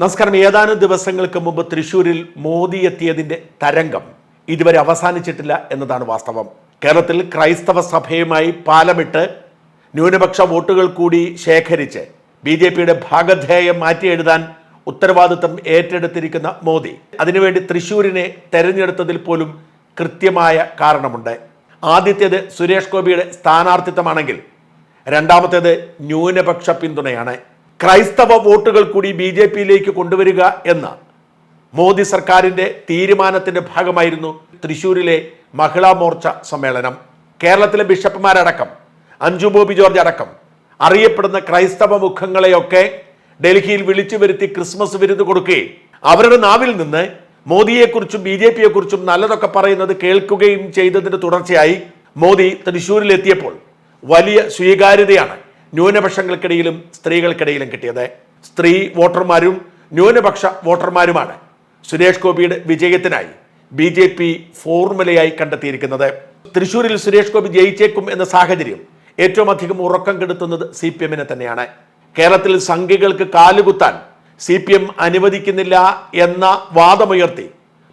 നമസ്കാരം. ഏതാനും ദിവസങ്ങൾക്ക് മുമ്പ് തൃശൂരിൽ മോദി എത്തിയതിന്റെ തരംഗം ഇതുവരെ അവസാനിച്ചിട്ടില്ല എന്നതാണ് വാസ്തവം. കേരളത്തിൽ ക്രൈസ്തവ സഭയുമായി പാലമിട്ട് ന്യൂനപക്ഷ വോട്ടുകൾ കൂടി ശേഖരിച്ച് ബി ജെ പിയുടെ ഭാഗധേയം മാറ്റി എഴുതാൻ ഉത്തരവാദിത്തം ഏറ്റെടുത്തിരിക്കുന്ന മോദി. അതിനുവേണ്ടി തൃശൂരിനെ തെരഞ്ഞെടുത്തതിൽ പോലും കൃത്യമായ കാരണമുണ്ട്. ആദ്യത്തേത് സുരേഷ് ഗോപിയുടെ സ്ഥാനാർത്ഥിത്വമാണെങ്കിൽ രണ്ടാമത്തേത് ന്യൂനപക്ഷ പിന്തുണയാണ്. ക്രൈസ്തവ വോട്ടുകൾ കൂടി ബി ജെ പിയിലേക്ക് കൊണ്ടുവരിക എന്ന മോദി സർക്കാരിന്റെ തീരുമാനത്തിന്റെ ഭാഗമായിരുന്നു തൃശൂരിലെ മഹിളാ മോർച്ച സമ്മേളനം. കേരളത്തിലെ ബിഷപ്പുമാരടക്കം അഞ്ജു ബോബി ജോർജ് അടക്കം അറിയപ്പെടുന്ന ക്രൈസ്തവ മുഖങ്ങളെയൊക്കെ ഡൽഹിയിൽ വിളിച്ചു വരുത്തി ക്രിസ്മസ് വിരുന്ന് കൊടുക്കുകയും അവരുടെ നാവിൽ നിന്ന് മോദിയെക്കുറിച്ചും ബി ജെ പിയെക്കുറിച്ചും നല്ലതൊക്കെ പറയുന്നത് കേൾക്കുകയും ചെയ്തതിന്റെ തുടർച്ചയായി മോദി തൃശൂരിലെത്തിയപ്പോൾ വലിയ സ്വീകാര്യതയാണ്. ന്യൂനപക്ഷങ്ങൾക്കിടയിലും സ്ത്രീകൾക്കിടയിലും കിട്ടിയത്. സ്ത്രീ വോട്ടർമാരും ന്യൂനപക്ഷ വോട്ടർമാരുമാണ്. സുരേഷ് ഗോപിയുടെ വിജയത്തിനായി ബി ജെ പി ഫോർമുലയായി കണ്ടെത്തിയിരിക്കുന്നത്. തൃശൂരിൽ സുരേഷ് ഗോപി ജയിച്ചേക്കും എന്ന സാഹചര്യം ഏറ്റവും അധികം ഉറക്കം കെടുത്തുന്നത് സി പി എമ്മിനെ തന്നെയാണ്. കേരളത്തിൽ സംഖ്യകൾക്ക് കാലുകുത്താൻ സി പി എം അനുവദിക്കുന്നില്ല എന്ന വാദമുയർത്തി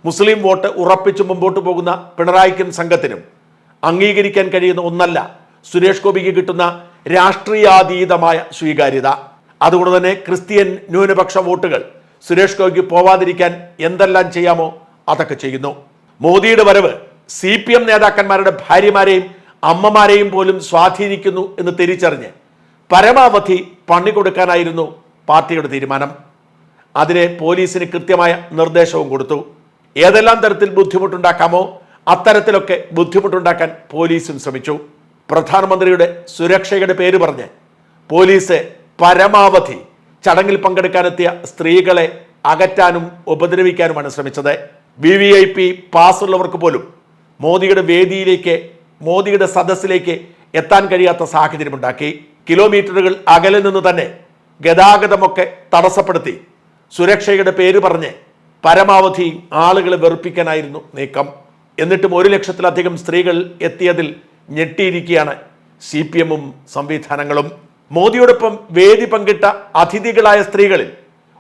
മുസ്ലിം വോട്ട് ഉറപ്പിച്ചു മുമ്പോട്ട് പോകുന്ന പിണറായിക്കും സംഘത്തിനും അംഗീകരിക്കാൻ കഴിയുന്ന ഒന്നല്ല സുരേഷ് ഗോപിക്ക് കിട്ടുന്ന രാഷ്ട്രീയാതീതമായ സ്വീകാര്യത. അതുകൊണ്ട് തന്നെ ക്രിസ്ത്യൻ ന്യൂനപക്ഷ വോട്ടുകൾ സുരേഷ് ഗോപിക്ക് പോവാതിരിക്കാൻ എന്തെല്ലാം ചെയ്യാമോ അതൊക്കെ ചെയ്യുന്നു. മോദിയുടെ വരവ് സി പി എം നേതാക്കന്മാരുടെ ഭാര്യമാരെയും അമ്മമാരെയും പോലും സ്വാധീനിക്കുന്നു എന്ന് തിരിച്ചറിഞ്ഞ് പരമാവധി പണി കൊടുക്കാനായിരുന്നു പാർട്ടിയുടെ തീരുമാനം. അതിനെ പോലീസിന് കൃത്യമായ നിർദ്ദേശവും കൊടുത്തു. ഏതെല്ലാം തരത്തിൽ ബുദ്ധിമുട്ടുണ്ടാക്കാമോ അത്തരത്തിലൊക്കെ ബുദ്ധിമുട്ടുണ്ടാക്കാൻ പോലീസും ശ്രമിച്ചു. പ്രധാനമന്ത്രിയുടെ സുരക്ഷയുടെ പേര് പറഞ്ഞ് പോലീസ് പരമാവധി ചടങ്ങിൽ പങ്കെടുക്കാനെത്തിയ സ്ത്രീകളെ അകറ്റാനും ഉപദ്രവിക്കാനുമാണ് ശ്രമിച്ചത്. വി വി ഐ പി പാസ്സുള്ളവർക്ക് പോലും മോദിയുടെ വേദിയിലേക്ക് മോദിയുടെ സദസ്സിലേക്ക് എത്താൻ കഴിയാത്ത സാഹചര്യമുണ്ടാക്കി. കിലോമീറ്ററുകൾ അകലെ നിന്ന് തന്നെ ഗതാഗതമൊക്കെ തടസ്സപ്പെടുത്തി സുരക്ഷയുടെ പേര് പറഞ്ഞ് പരമാവധി ആളുകളെ വെറുപ്പിക്കാനായിരുന്നു നീക്കം. എന്നിട്ടും ഒരു ലക്ഷത്തിലധികം സ്ത്രീകൾ എത്തിയതിൽ ഞെട്ടിയിരിക്കുകയാണ് സി പി എമ്മും സംവിധാനങ്ങളും. മോദിയോടൊപ്പം വേദി പങ്കിട്ട അതിഥികളായ സ്ത്രീകളിൽ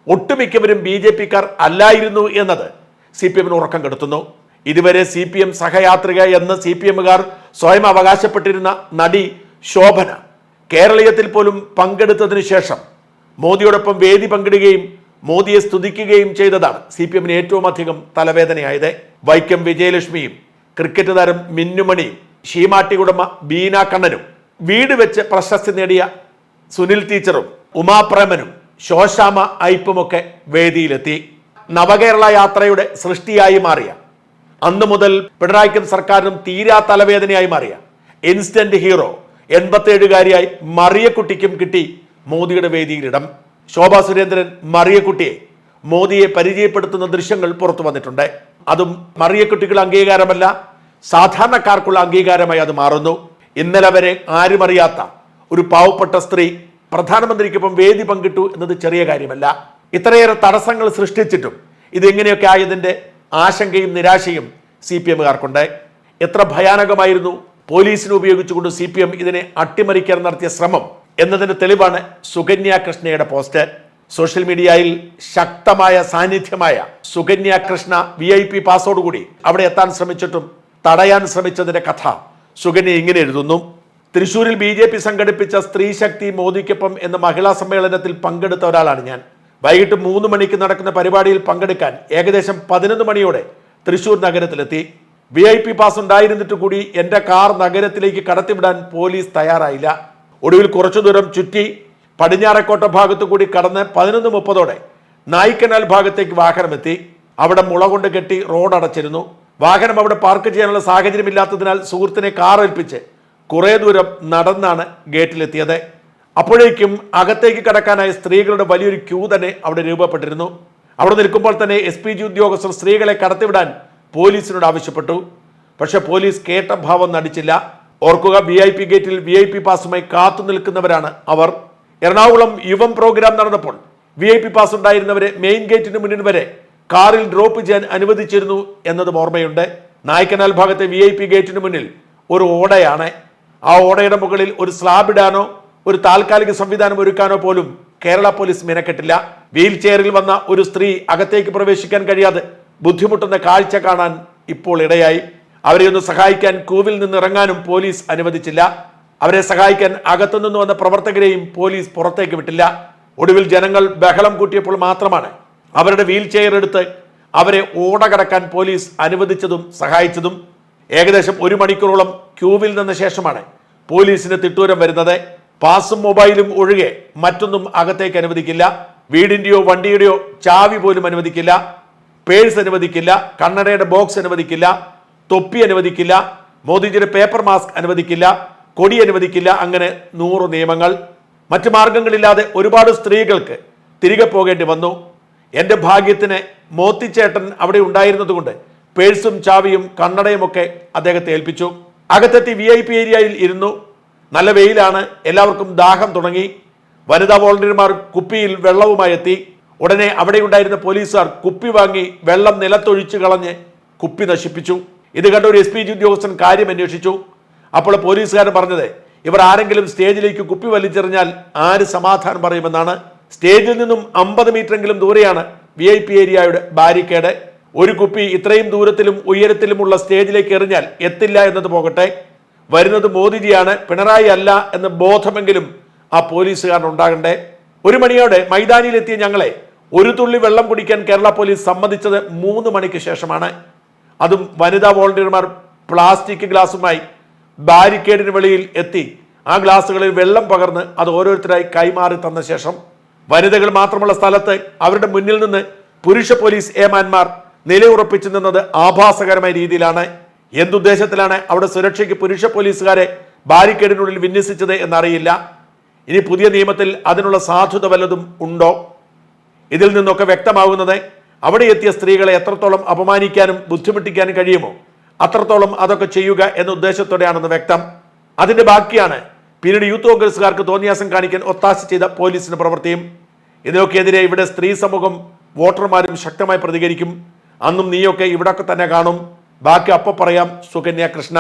ഒട്ടുമിക്കവരും ബി ജെ പിക്കാർ അല്ലായിരുന്നു എന്നത് സി പി എമ്മിന് ഉറക്കം കെടുത്തുന്നു. ഇതുവരെ സി പി എം സഹയാത്രിക എന്ന് സി പി എമ്മുകാർ സ്വയം അവകാശപ്പെട്ടിരുന്ന നടി ശോഭന കേരളീയത്തിൽ പോലും പങ്കെടുത്തതിനു ശേഷം മോദിയോടൊപ്പം വേദി പങ്കിടുകയും മോദിയെ സ്തുതിക്കുകയും ചെയ്തതാണ് സി പി എമ്മിന് ഏറ്റവും അധികം തലവേദനയായത്. വൈക്കം വിജയലക്ഷ്മിയും ക്രിക്കറ്റ് താരം മിന്നുമണിയും ഷീമാട്ടി ഉടമ ബീന കണ്ണനും വീട് വെച്ച് പ്രശസ്തി നേടിയ സുനിൽ ടീച്ചറും ഉമാപ്രേമനും ശോശാമ ഐപ്പുമൊക്കെ വേദിയിലെത്തി. നവകേരള യാത്രയുടെ സൃഷ്ടിയായി മാറിയ. അന്നു മുതൽ പിണറായിക്കും സർക്കാരിനും തീരാ തലവേദനയായി മാറിയ. ഇൻസ്റ്റന്റ് ഹീറോ എൺപത്തേഴുകാരിയായി മറിയക്കുട്ടിക്കും കിട്ടി മോദിയുടെ വേദിയിലിടം. ശോഭാ സുരേന്ദ്രൻ മറിയക്കുട്ടിയെ മോദിയെ പരിചയപ്പെടുത്തുന്ന ദൃശ്യങ്ങൾ പുറത്തു വന്നിട്ടുണ്ട്. അതും മറിയക്കുട്ടികൾ അംഗീകാരമല്ല സാധാരണക്കാർക്കുള്ള അംഗീകാരമായി അത് മാറുന്നു. ഇന്നലെ വരെ ആരും അറിയാത്ത ഒരു പാവപ്പെട്ട സ്ത്രീ പ്രധാനമന്ത്രിക്കൊപ്പം വേദി പങ്കിട്ടു എന്നത് ചെറിയ കാര്യമല്ല. ഇത്രയേറെ തടസ്സങ്ങൾ സൃഷ്ടിച്ചിട്ടും ഇതെങ്ങനെയൊക്കെ ആയതിന്റെ ആശങ്കയും നിരാശയും സി പി എമ്മുകാർക്കുണ്ട്. എത്ര ഭയാനകമായിരുന്നു പോലീസിനെ ഉപയോഗിച്ചുകൊണ്ട് സി പി എം ഇതിനെ അട്ടിമറിക്കാൻ നടത്തിയ ശ്രമം എന്നതിന്റെ തെളിവാണ് സുകന്യ കൃഷ്ണയുടെ പോസ്റ്റ്. സോഷ്യൽ മീഡിയയിൽ ശക്തമായ സാന്നിധ്യമായ Sukanya Krishna V I P പാസോടുകൂടി അവിടെ എത്താൻ ശ്രമിച്ചിട്ടും തടയാൻ ശ്രമിച്ചതിന്റെ കഥ സുകന്യ ഇങ്ങനെ എഴുതുന്നു. തൃശൂരിൽ ബി ജെ പി സംഘടിപ്പിച്ച സ്ത്രീശക്തി മോദിക്കൊപ്പം എന്ന മഹിളാ സമ്മേളനത്തിൽ പങ്കെടുത്ത ഒരാളാണ് ഞാൻ. വൈകിട്ട് മൂന്ന് മണിക്ക് നടക്കുന്ന പരിപാടിയിൽ പങ്കെടുക്കാൻ ഏകദേശം പതിനൊന്ന് മണിയോടെ തൃശൂർ നഗരത്തിലെത്തി. വി ഐ പി പാസ് ഉണ്ടായിരുന്നിട്ട് കൂടി എന്റെ കാർ നഗരത്തിലേക്ക് കടത്തിവിടാൻ പോലീസ് തയ്യാറായില്ല. ഒടുവിൽ കുറച്ചു ദൂരം ചുറ്റി പടിഞ്ഞാറക്കോട്ട ഭാഗത്തു കൂടി കടന്ന് പതിനൊന്ന് മുപ്പതോടെ നായ്ക്കനാൽ ഭാഗത്തേക്ക് വാഹനമെത്തി. അവിടെ മുള കൊണ്ട് കെട്ടി റോഡ് അടച്ചിരുന്നു വാഹനം അവിടെ പാർക്ക് ചെയ്യാനുള്ള സാഹചര്യമില്ലാത്തതിനാൽ സുഹൃത്തിനെ കാർ ഏൽപ്പിച്ച് കുറേ ദൂരം നടന്നാണ് ഗേറ്റിലെത്തിയത്. അപ്പോഴേക്കും അകത്തേക്ക് കടക്കാനായ സ്ത്രീകളുടെ വലിയൊരു ക്യൂ തന്നെ അവിടെ രൂപപ്പെട്ടിരുന്നു. അവിടെ നിൽക്കുമ്പോൾ തന്നെ എസ് പി ജി ഉദ്യോഗസ്ഥർ സ്ത്രീകളെ കടത്തിവിടാൻ പോലീസിനോട് ആവശ്യപ്പെട്ടു. പക്ഷെ പോലീസ് കേട്ട ഭാവം നടിച്ചില്ല. ഓർക്കുക വി ഐ പി ഗേറ്റിൽ വി ഐ പി പാസുമായി കാത്തു നിൽക്കുന്നവരാണ് അവർ. എറണാകുളം യുവം പ്രോഗ്രാം നടന്നപ്പോൾ വി ഐ പി പാസ് ഉണ്ടായിരുന്നവരെ മെയിൻ ഗേറ്റിന് മുന്നിൽ വരെ കാറിൽ ഡ്രോപ്പ് ചെയ്യാൻ അനുവദിച്ചിരുന്നു എന്നതും ഓർമ്മയുണ്ട്. നായ്ക്കനാൽ ഭാഗത്തെ വി ഐ പി ഗേറ്റിന് മുന്നിൽ ഒരു ഓടയാണ്. ആ ഓടയുടെ മുകളിൽ ഒരു സ്ലാബ് ഇടാനോ ഒരു താൽക്കാലിക സംവിധാനം ഒരുക്കാനോ പോലും കേരള പോലീസ് മെനക്കെട്ടില്ല. വീൽ ചെയറിൽ വന്ന ഒരു സ്ത്രീ അകത്തേക്ക് പ്രവേശിക്കാൻ കഴിയാതെ ബുദ്ധിമുട്ടുന്ന കാഴ്ച കാണാൻ ഇപ്പോൾ ഇടയായി. അവരെ ഒന്ന് സഹായിക്കാൻ കൂവിൽ നിന്ന് ഇറങ്ങാനും പോലീസ് അനുവദിച്ചില്ല. അവരെ സഹായിക്കാൻ അകത്തുനിന്ന് വന്ന പ്രവർത്തകരെയും പോലീസ് പുറത്തേക്ക് വിട്ടില്ല. ഒടുവിൽ ജനങ്ങൾ ബഹളം കൂട്ടിയപ്പോൾ മാത്രമാണ് അവരുടെ വീൽ ചെയർ എടുത്ത് അവരെ ഓട കടക്കാൻ പോലീസ് അനുവദിച്ചതും സഹായിച്ചതും ഏകദേശം ഒരു മണിക്കൂറോളം ക്യൂവിൽ നിന്ന ശേഷമാണ് പോലീസിന് തിട്ടൂരം വരുന്നത്. പാസും മൊബൈലും ഒഴികെ മറ്റൊന്നും അകത്തേക്ക് അനുവദിക്കില്ല. വീടിന്റെയോ വണ്ടിയുടെയോ ചാവി പോലും അനുവദിക്കില്ല. പേഴ്സ് അനുവദിക്കില്ല. കണ്ണടയുടെ ബോക്സ് അനുവദിക്കില്ല. തൊപ്പി അനുവദിക്കില്ല. മോദിജിയുടെ പേപ്പർ മാസ്ക് അനുവദിക്കില്ല. കൊടി അനുവദിക്കില്ല. അങ്ങനെ നൂറ് നിയമങ്ങൾ. മറ്റു മാർഗങ്ങളില്ലാതെ ഒരുപാട് സ്ത്രീകൾക്ക് തിരികെ പോകേണ്ടി വന്നു. എന്റെ ഭാഗ്യത്തിന് മോത്തിച്ചേട്ടൻ അവിടെ ഉണ്ടായിരുന്നതുകൊണ്ട് പേഴ്സും ചാവിയും കണ്ണടയും ഒക്കെ അദ്ദേഹത്തെ ഏൽപ്പിച്ചു. അകത്തെത്തി വി ഐ പി ഏരിയയിൽ ഇരുന്നു. നല്ല വെയിലാണ്. എല്ലാവർക്കും ദാഹം തുടങ്ങി. വനിതാ വോളണ്ടിയർമാർ കുപ്പിയിൽ വെള്ളവുമായി എത്തി. ഉടനെ അവിടെ ഉണ്ടായിരുന്ന പോലീസുകാർ കുപ്പി വാങ്ങി വെള്ളം നിലത്തൊഴിച്ചു കളഞ്ഞ് കുപ്പി നശിപ്പിച്ചു. ഇത് കണ്ട ഒരു എസ് പി ജി ഉദ്യോഗസ്ഥൻ കാര്യം അന്വേഷിച്ചു. അപ്പോൾ പോലീസുകാരൻ പറഞ്ഞത് ഇവർ ആരെങ്കിലും സ്റ്റേജിലേക്ക് കുപ്പി വലിച്ചെറിഞ്ഞാൽ ആര് സമാധാനം പറയുമെന്നാണ്? സ്റ്റേജിൽ നിന്നും അമ്പത് മീറ്ററെങ്കിലും ദൂരെയാണ് വി ഐ പി ഏരിയയുടെ ബാരിക്കേഡ്. ഒരു കുപ്പി ഇത്രയും ദൂരത്തിലും ഉയരത്തിലുമുള്ള സ്റ്റേജിലേക്ക് എറിഞ്ഞാൽ എത്തില്ല എന്നത് പോകട്ടെ. വരുന്നത് മോദിജിയാണ് പിണറായി അല്ല എന്ന ബോധമെങ്കിലും ആ പോലീസുകാരൻ ഉണ്ടാകണ്ടേ. ഒരു മണിയോടെ മൈതാനിയിലെത്തിയ ഞങ്ങളെ ഒരു തുള്ളി വെള്ളം കുടിക്കാൻ കേരള പോലീസ് സമ്മതിച്ചത് മൂന്ന് മണിക്ക് ശേഷമാണ്. അതും വനിതാ വോളണ്ടിയർമാർ പ്ലാസ്റ്റിക് ഗ്ലാസുമായി ബാരിക്കേഡിന് വെളിയിൽ എത്തി ആ ഗ്ലാസുകളിൽ വെള്ളം പകർന്ന് അത് ഓരോരുത്തരായി കൈമാറി തന്ന ശേഷം വനിതകൾ മാത്രമുള്ള സ്ഥലത്ത് അവരുടെ മുന്നിൽ നിന്ന് പുരുഷ പോലീസ് ഏമാന്മാർ നിലയുറപ്പിച്ചു നിന്നത് ആഭാസകരമായ രീതിയിലാണ്. എന്തുദ്ദേശത്തിലാണ് അവിടെ സുരക്ഷയ്ക്ക് പുരുഷ പോലീസുകാരെ ബാരിക്കേഡിനുള്ളിൽ വിന്യസിച്ചത് എന്നറിയില്ല. ഇനി പുതിയ നിയമത്തിൽ അതിനുള്ള സാധുത വല്ലതും ഉണ്ടോ? ഇതിൽ നിന്നൊക്കെ വ്യക്തമാകുന്നത് അവിടെ എത്തിയ സ്ത്രീകളെ എത്രത്തോളം അപമാനിക്കാനും ബുദ്ധിമുട്ടിക്കാനും കഴിയുമോ? അത്രത്തോളം അതൊക്കെ ചെയ്യുക എന്ന ഉദ്ദേശത്തോടെയാണെന്ന് വ്യക്തം. അതിന്റെ ബാക്കിയാണ് പിന്നീട് യൂത്ത് കോൺഗ്രസുകാർക്ക് തോന്നിയാസം കാണിക്കാൻ ഒത്താശ ചെയ്ത പോലീസിന്റെ പ്രവൃത്തിയും ഇതിനൊക്കെതിരെ ഇവിടെ സ്ത്രീ സമൂഹം വോട്ടർമാരും ശക്തമായി പ്രതികരിക്കും. അന്നും നീയൊക്കെ ഇവിടൊക്കെ തന്നെ കാണും. ബാക്കി അപ്പം പറയാം സുകന്യ കൃഷ്ണ.